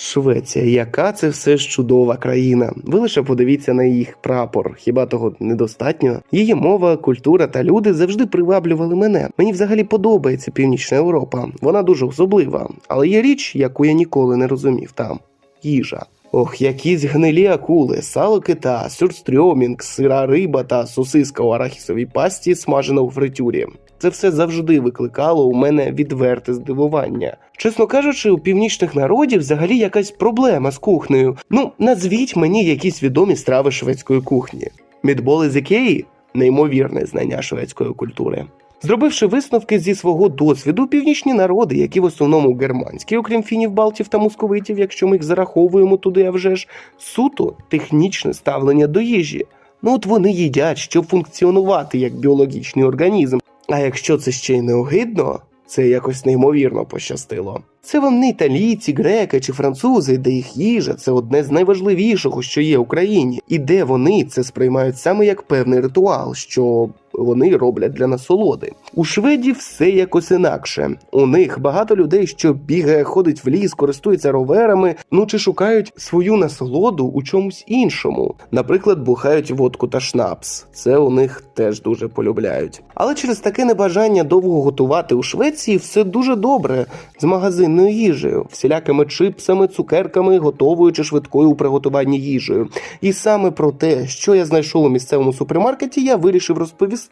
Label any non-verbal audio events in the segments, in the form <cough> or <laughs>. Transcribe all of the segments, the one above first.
Швеція, яка це все ж чудова країна. Ви лише подивіться на їх прапор. Хіба того недостатньо? Її мова, культура та люди завжди приваблювали мене. Мені взагалі подобається Північна Європа. Вона дуже особлива. Але є річ, яку я ніколи не розумів там їжа. Ох, якісь гнилі акули, сало кита, сюрстрьомінг, сира риба та сосиска у арахісовій пасті, смажена у фритюрі. Це все завжди викликало у мене відверте здивування. Чесно кажучи, у північних народів взагалі якась проблема з кухнею. Ну, назвіть мені якісь відомі страви шведської кухні. Мідболи з Ікеї неймовірне знання шведської культури. Зробивши висновки зі свого досвіду, північні народи, які в основному германські, окрім фінів, балтів та московитів, якщо ми їх зараховуємо туди, а вже ж, суто технічне ставлення до їжі. Ну от вони їдять, щоб функціонувати як біологічний організм. А якщо це ще й не огидно, це якось неймовірно пощастило. Це вам не італійці, греки чи французи, де їх їжа це одне з найважливішого, що є в Україні, і де вони це сприймають саме як певний ритуал, що вони роблять для насолоди. У шведів все якось інакше. У них багато людей, що бігає, ходить в ліс, користується роверами, ну чи шукають свою насолоду у чомусь іншому. Наприклад, бухають водку та шнапс. Це у них теж дуже полюбляють. Але через таке небажання довго готувати у Швеції все дуже добре з магазинною їжею, всілякими чипсами, цукерками, готовою чи швидкою у приготуванні їжею. І саме про те, що я знайшов у місцевому супермаркеті, я вирішив розповісти.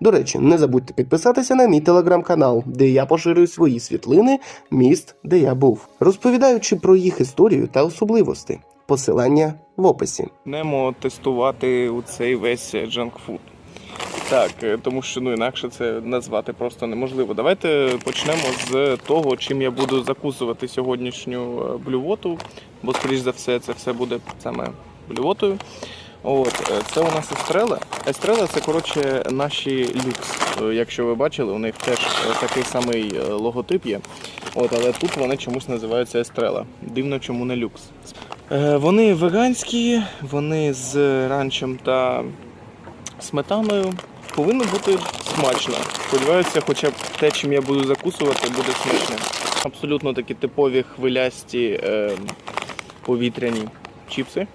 До речі, не забудьте підписатися на мій телеграм-канал, де я поширюю свої світлини міст, де я був, розповідаючи про їх історію та особливості. Посилання в описі. Почнемо тестувати у цей весь джанкфуд. Так, е, тому що ну інакше це назвати просто неможливо. Давайте почнемо з того, чим я буду закусувати сьогоднішню е, блювоту, бо скоріш за все це все буде саме блювотою. От, е, це у нас естрела. Естрела це коротше наші люкс. Е, Якщо ви бачили, у них теж е, такий самий логотип є. От, але тут вони чомусь називаються естрела. Дивно, чому не люкс. Вони веганські, вони з ранчем та сметаною. Повинно бути смачно. Сподіваюся, хоча б те, чим я буду закусувати, буде смачним. Абсолютно такі типові хвилясті е, повітряні чіпси.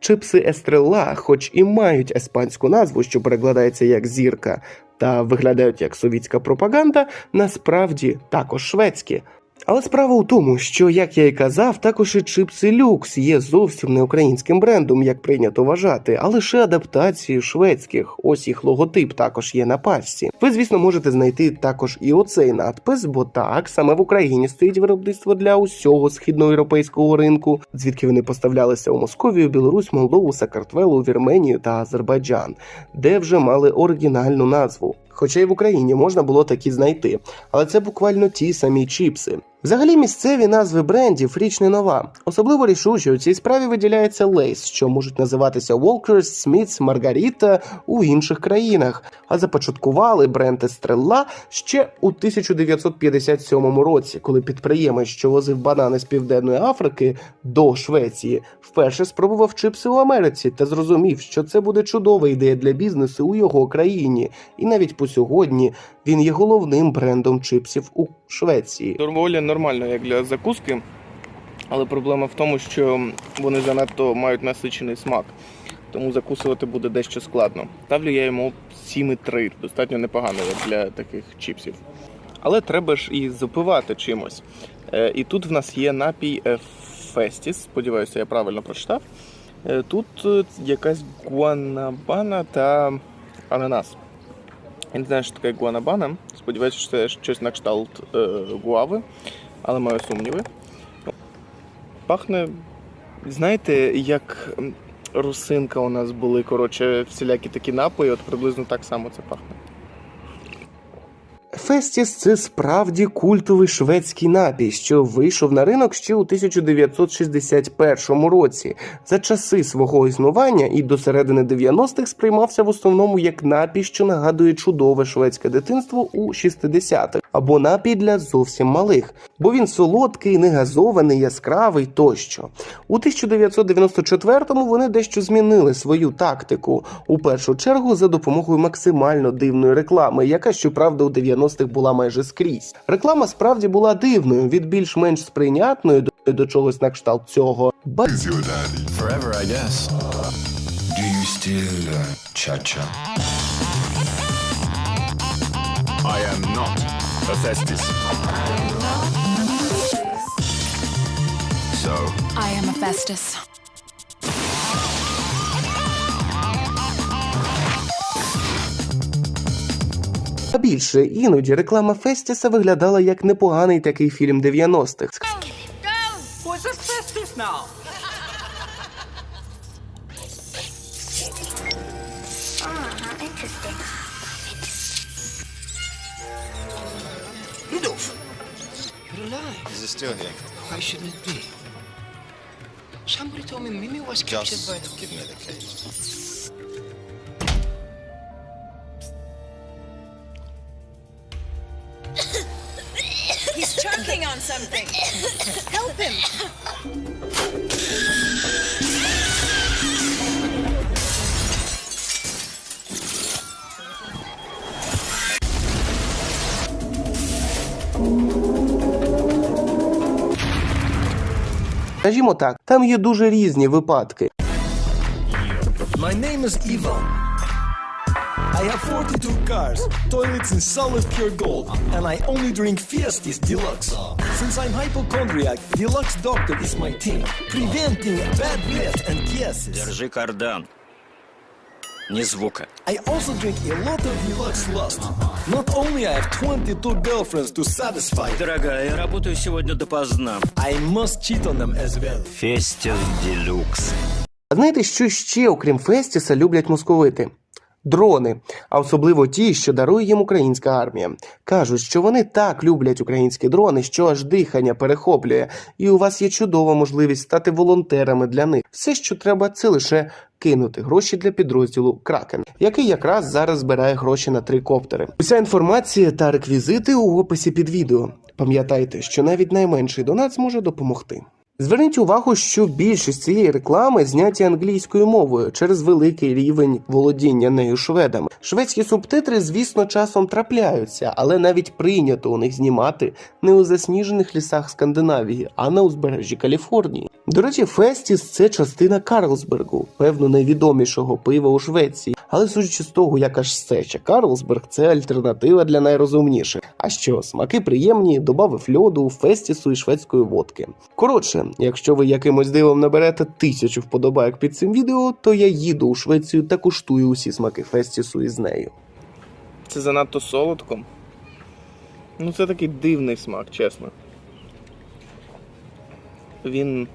Чипси Естрела, хоч і мають еспанську назву, що перекладається як зірка, та виглядають як совітська пропаганда, насправді також шведські. Але справа у тому, що, як я і казав, також і чипси люкс є зовсім не українським брендом, як прийнято вважати, а лише адаптацією шведських. Ось їх логотип також є на пачці. Ви, звісно, можете знайти також і оцей надпис, бо так саме в Україні стоїть виробництво для усього східноєвропейського ринку, звідки вони поставлялися у Московію, Білорусь, Молдову, Сакартвелу, Вірменію та Азербайджан, де вже мали оригінальну назву. Хоча й в Україні можна було такі знайти, але це буквально ті самі чіпси. Взагалі місцеві назви брендів річ не нова. Особливо рішуче у цій справі виділяється Лейс, що можуть називатися Walkers, Smiths, Margarita у інших країнах. А започаткували бренд Естрелла ще у 1957 році, коли підприємець, що возив банани з Південної Африки до Швеції, вперше спробував чипси у Америці та зрозумів, що це буде чудова ідея для бізнесу у його країні. І навіть сьогодні він є головним брендом чипсів у Швеції. Доволі нормально, як для закуски. Але проблема в тому, що вони занадто мають насичений смак. Тому закусувати буде дещо складно. Ставлю я йому 7,3. Достатньо непогано для таких чіпсів. Але треба ж і запивати чимось. Е, І тут в нас є напій е, Фестіс. Сподіваюся, я правильно прочитав. Е, Тут якась гуанабана та ананас. Я не знаю, що таке гуанабана. Сподіваюся, що це щось на кшталт е, гуави, але маю сумніви. Пахне, знаєте, як русинка у нас були, коротше, всілякі такі напої, от приблизно так само це пахне. Фестіс це справді культовий шведський напій, що вийшов на ринок ще у 1961 році. За часи свого існування і до середини 90-х сприймався в основному як напій, що нагадує чудове шведське дитинство у 60-х, або напій для зовсім малих. бо він солодкий, негазований, яскравий тощо. У 1994-му вони дещо змінили свою тактику. У першу чергу за допомогою максимально дивної реклами, яка щоправда у 90-х була майже скрізь. Реклама справді була дивною, від більш-менш сприйнятної до, до чогось на кшталт цього. Forever, I guess. Do you still uh, cha-cha? Hephaestus. So, I am Hephaestus. А більше іноді реклама Фестіса виглядала як непоганий такий фільм 90-х. Still here? Why shouldn't it be? Somebody told me Mimi was captured Just by the... give me the case. He's choking on something. Help him. Скажімо так, там є дуже різні випадки. My name is Ivan. I have 42 cars, toilets in solid pure gold, and I only drink Fiestas Deluxe. Since I'm hypochondriac, Deluxe Doctor is my team, preventing bad breath and gases. Держи кардан. Ни звука. I also drink a lot of Deluxe Lust. Not only I have 22 girlfriends to satisfy, Дорогая, я работаю сегодня допоздна. I must cheat on them as well. Фестис Делюкс. А знаєте, що ще, окрім Фестіса, люблять московити? Дрони, а особливо ті, що дарує їм українська армія. Кажуть, що вони так люблять українські дрони, що аж дихання перехоплює, і у вас є чудова можливість стати волонтерами для них. Все, що треба, це лише кинути гроші для підрозділу Кракен, який якраз зараз збирає гроші на три коптери. Уся інформація та реквізити у описі під відео. Пам'ятайте, що навіть найменший донат зможе допомогти. Зверніть увагу, що більшість цієї реклами зняті англійською мовою через великий рівень володіння нею шведами. Шведські субтитри, звісно, часом трапляються, але навіть прийнято у них знімати не у засніжених лісах Скандинавії, а на узбережжі Каліфорнії. До речі, Фестіс це частина Карлсбергу, певно, найвідомішого пива у Швеції. Але судячи з того, як аж сече Карлсберг, це альтернатива для найрозумніших. А що, смаки приємні, добавив льоду, фестісу і шведської водки. Коротше, якщо ви якимось дивом наберете тисячу вподобайок під цим відео, то я їду у Швецію та куштую усі смаки фестісу із нею. Це занадто солодко. Ну, це такий дивний смак, чесно. Він.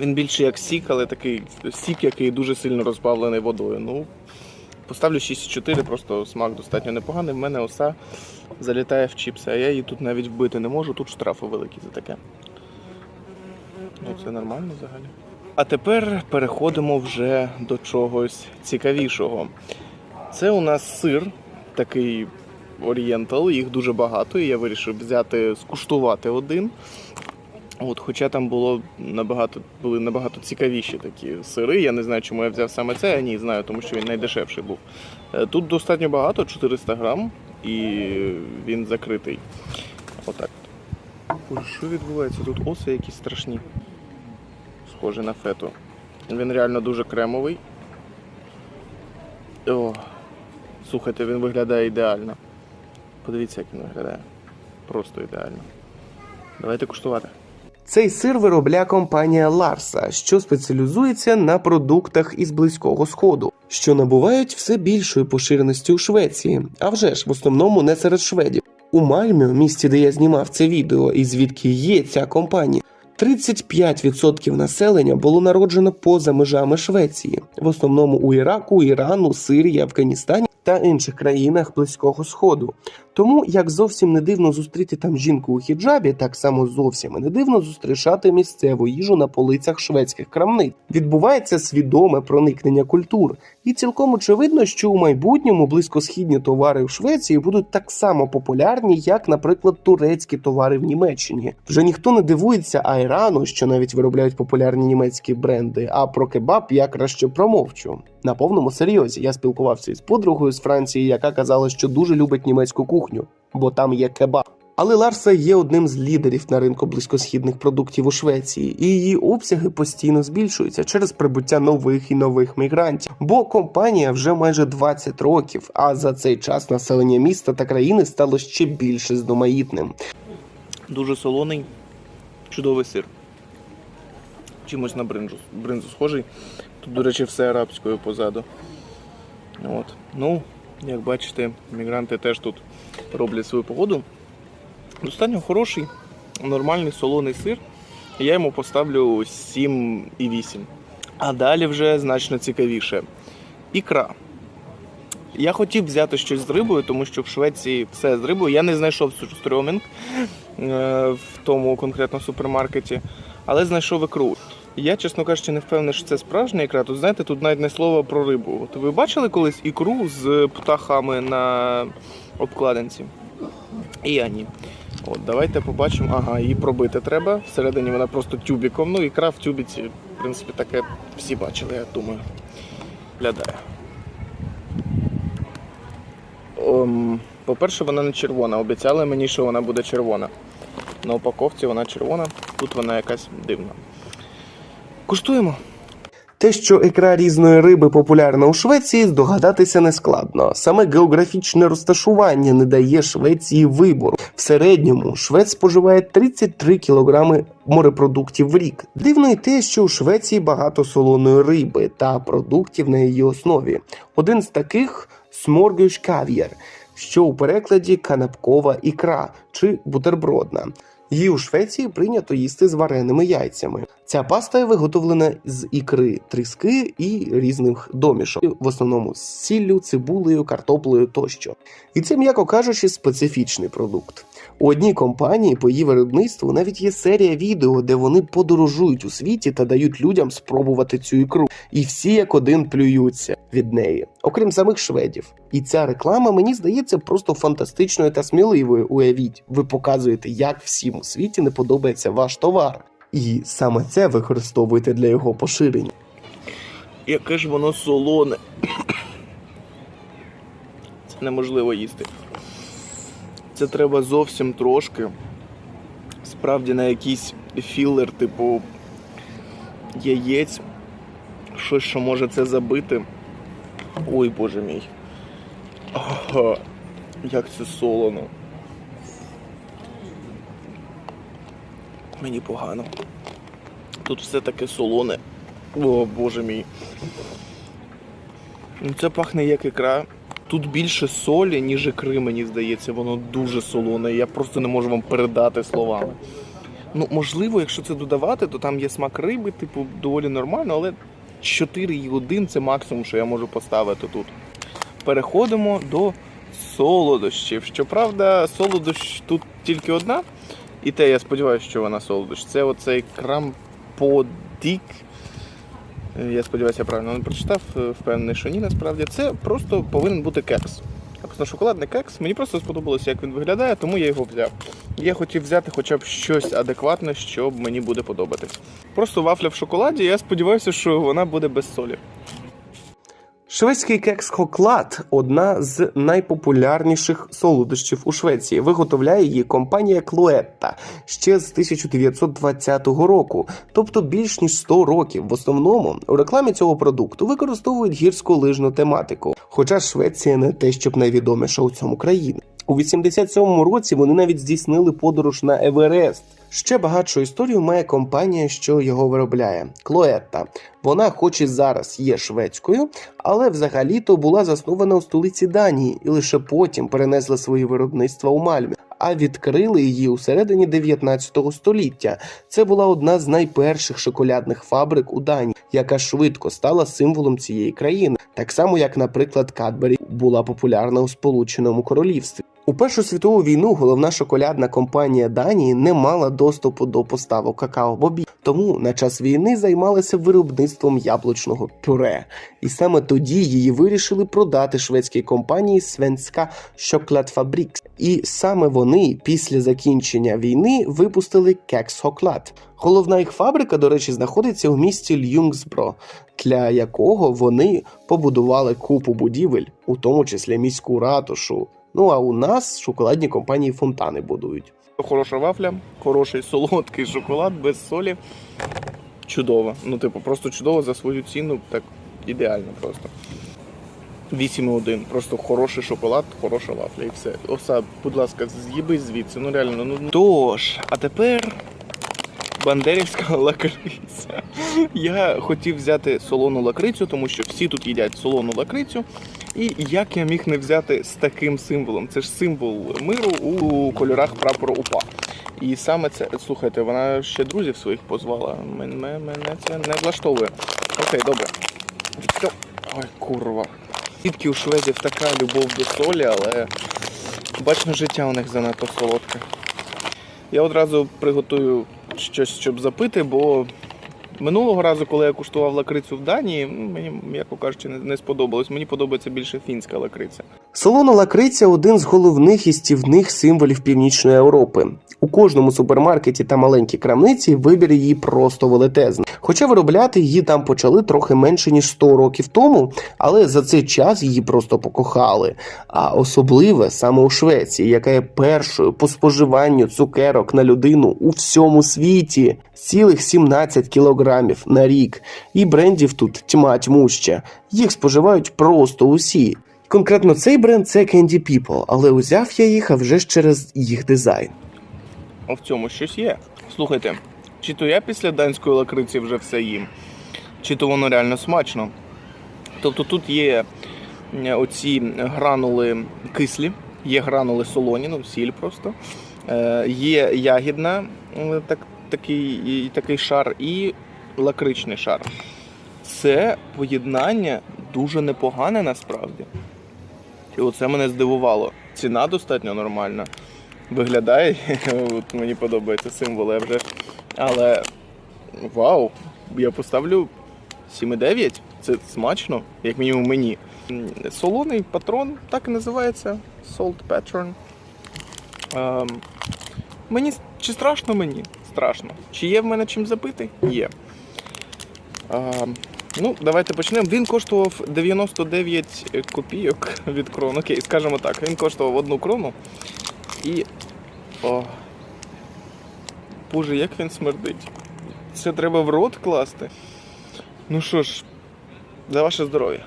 Він більше як сік, але такий сік, який дуже сильно розбавлений водою. Ну, поставлю 6,4, просто смак достатньо непоганий. В мене оса залітає в чіпси, а я її тут навіть вбити не можу, тут штрафи великі за таке. Ну, це нормально взагалі. А тепер переходимо вже до чогось цікавішого. Це у нас сир, такий орієнтал, їх дуже багато, і я вирішив взяти, скуштувати один. От, хоча там було набагато, були набагато цікавіші такі сири. Я не знаю, чому я взяв саме це, а ні, знаю, тому що він найдешевший був. Е, Тут достатньо багато, 400 грам, і він закритий. Отак. Що відбувається? Тут оси якісь страшні. Схожі на фету. Він реально дуже кремовий. О, слухайте, він виглядає ідеально. Подивіться, як він виглядає. Просто ідеально. Давайте куштувати. Цей сир виробляє компанія Ларса, що спеціалізується на продуктах із близького сходу, що набувають все більшої поширеності у Швеції, а вже ж в основному не серед шведів. У Мальмі, місті, де я знімав це відео, і звідки є ця компанія. 35% населення було народжено поза межами Швеції, в основному у Іраку, Ірану, Сирії, Афганістані та інших країнах Близького Сходу. Тому як зовсім не дивно зустріти там жінку у хіджабі, так само зовсім не дивно зустрічати місцеву їжу на полицях шведських крамниць. Відбувається свідоме проникнення культур, і цілком очевидно, що у майбутньому близькосхідні товари в Швеції будуть так само популярні, як, наприклад, турецькі товари в Німеччині. Вже ніхто не дивується айрану, що навіть виробляють популярні німецькі бренди. А про кебаб я краще промовчу. На повному серйозі я спілкувався із подругою з Франції, яка казала, що дуже любить німецьку кухню, бо там є кебаб. Але Ларса є одним з лідерів на ринку близькосхідних продуктів у Швеції, і її обсяги постійно збільшуються через прибуття нових і нових мігрантів. Бо компанія вже майже 20 років, а за цей час населення міста та країни стало ще більш зноманітним. Дуже солоний, чудовий сир. Чимось на бринзу, бринзу схожий. Тут, до речі, все арабською позаду. От. Ну, як бачите, мігранти теж тут роблять свою погоду. Достатньо хороший, нормальний солоний сир. Я йому поставлю 7,8. А далі вже значно цікавіше. Ікра. Я хотів взяти щось з рибою, тому що в Швеції все з рибою. Я не знайшов стрьомінг е, в тому конкретно супермаркеті, але знайшов ікру. Я, чесно кажучи, не впевнений, що це справжня ікра. Тут знаєте, тут навіть не слово про рибу. От ви бачили колись ікру з птахами на обкладинці? І я ні. От, давайте побачимо. Ага, її пробити треба. Всередині вона просто тюбіком. Ну, ікра в тюбіці, в принципі, таке всі бачили, я думаю. Глядає. Ом, по-перше, вона не червона. Обіцяли мені, що вона буде червона. На упаковці вона червона, тут вона якась дивна. Куштуємо. Те, що ікра різної риби популярна у Швеції, здогадатися не складно. Саме географічне розташування не дає Швеції вибору. В середньому швець споживає 33 кілограми морепродуктів в рік. Дивно й те, що у Швеції багато солоної риби та продуктів на її основі. Один з таких сморгюш кав'єр, що у перекладі канапкова ікра чи бутербродна. Її у Швеції прийнято їсти з вареними яйцями. Ця паста виготовлена з ікри тріски і різних домішок, в основному з сіллю, цибулею, картоплею тощо. І це, м'яко кажучи, специфічний продукт. У одній компанії по її виробництву навіть є серія відео, де вони подорожують у світі та дають людям спробувати цю ікру. І всі як один плюються від неї, окрім самих шведів. І ця реклама мені здається просто фантастичною та сміливою. Уявіть, ви показуєте, як всім у світі не подобається ваш товар. І саме це використовуєте для його поширення. Яке ж воно солоне. Це неможливо їсти. Це треба зовсім трошки. Справді на якийсь філер, типу яєць. Щось, що може це забити. Ой, боже мій. Ага, як це солоно. Мені погано. Тут все таке солоне. О, боже мій. Ну, Це пахне як ікра. Тут більше солі, ніж ікри, мені здається, воно дуже солоне. Я просто не можу вам передати словами. Ну, можливо, якщо це додавати, то там є смак риби, типу, доволі нормально, але 4,1 це максимум, що я можу поставити тут. Переходимо до солодощів. Щоправда, солодощ тут тільки одна. І те, я сподіваюся, що вона солодощ. Це оцей крамподік. Я сподіваюся, я правильно не прочитав, е, впевнений, що ні, насправді. Це просто повинен бути кекс. Написано шоколадний кекс. Мені просто сподобалося, як він виглядає, тому я його взяв. Я хотів взяти хоча б щось адекватне, що мені буде подобатись. Просто вафля в шоколаді, я сподіваюся, що вона буде без солі. Шведський кекс Хоклад одна з найпопулярніших солодощів у Швеції. Виготовляє її компанія Клуетта ще з 1920 року, тобто більш ніж 100 років. В основному у рекламі цього продукту використовують гірську лижну тематику. Хоча Швеція не те, щоб найвідоміша у цьому країні. У 87-му році вони навіть здійснили подорож на Еверест. Ще багатшу історію має компанія, що його виробляє Клоетта. Вона, хоч і зараз є шведською, але взагалі-то була заснована у столиці Данії і лише потім перенесла свої виробництва у Мальмі. А відкрили її у середині 19 століття. Це була одна з найперших шоколадних фабрик у Данії, яка швидко стала символом цієї країни, так само як, наприклад, Кадбері була популярна у Сполученому Королівстві. У Першу світову війну головна шоколадна компанія Данії не мала доступу до поставок какао-бобі, тому на час війни займалася виробництвом яблучного пюре. І саме тоді її вирішили продати шведській компанії Svenska Chokladfabriks. І саме вони після закінчення війни випустили кекс-хоклад. Головна їх фабрика, до речі, знаходиться у місті Льюнгсбро, для якого вони побудували купу будівель, у тому числі міську ратушу. Ну а у нас шоколадні компанії фонтани будують. Хороша вафля, хороший солодкий шоколад без солі. Чудово. Ну, типу, просто чудово за свою ціну, так ідеально просто. 8,1. Просто хороший шоколад, хороша вафля і все. Оса, будь ласка, з'їби звідси. Ну реально, ну. ну. Тож, а тепер. Бандерівська лакриця. Я хотів взяти солону лакрицю, тому що всі тут їдять солону лакрицю. І як я міг не взяти з таким символом? Це ж символ миру у кольорах прапору УПА. І саме це, слухайте, вона ще друзів своїх позвала. Мен- ме- Мене це не влаштовує. Окей, добре. Ой, курва. Звідки у шведів така любов до солі, але бачно, життя у них занадто солодке. Я одразу приготую щось, щоб запити, бо минулого разу, коли я куштував лакрицю в Данії, м, мені, м'яко кажучи, не, сподобалось. Мені подобається більше фінська лакриця. Солона лакриця один з головних їстівних символів Північної Європи. У кожному супермаркеті та маленькій крамниці вибір її просто велетезний. Хоча виробляти її там почали трохи менше ніж 100 років тому, але за цей час її просто покохали. А особливе саме у Швеції, яка є першою по споживанню цукерок на людину у всьому світі. Цілих 17 кілограмів на рік. І брендів тут тьма тьмуща. Їх споживають просто усі. Конкретно цей бренд це Candy People, але узяв я їх вже ж через їх дизайн. А в цьому щось є. Слухайте, чи то я після данської лакриці вже все їм, чи то воно реально смачно. Тобто тут є е, оці гранули кислі, є гранули солоні, ну сіль просто. Е, є ягідна, е, так, такий, такий шар, і лакричний шар. Це поєднання дуже непогане насправді. І оце мене здивувало. Ціна достатньо нормальна. Виглядає, <laughs> от мені подобається символ, вже. Але вау! Я поставлю 7,9. Це смачно, як мінімум мені. Солоний патрон, так і називається. Salt Patron. Ем, мені чи страшно мені? Страшно. Чи є в мене чим запити? Є. Ну, давайте почнемо. Він коштував 99 копійок від крон. Окей, скажімо так, він коштував одну крону. І. О. Боже, як він смердить. Це треба в рот класти. Ну що ж, за ваше здоров'я.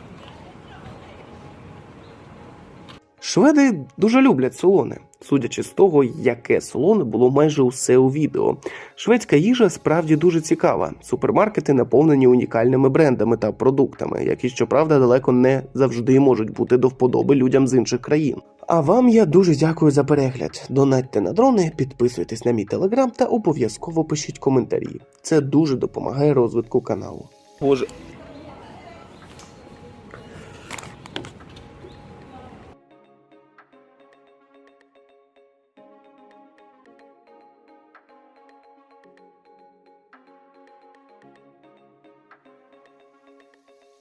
Шведи дуже люблять солоне, судячи з того, яке солоне було майже усе у відео. Шведська їжа справді дуже цікава. Супермаркети наповнені унікальними брендами та продуктами, які, щоправда, далеко не завжди можуть бути до вподоби людям з інших країн. А вам я дуже дякую за перегляд. Донатьте на дрони, підписуйтесь на мій телеграм та обов'язково пишіть коментарі. Це дуже допомагає розвитку каналу. Боже,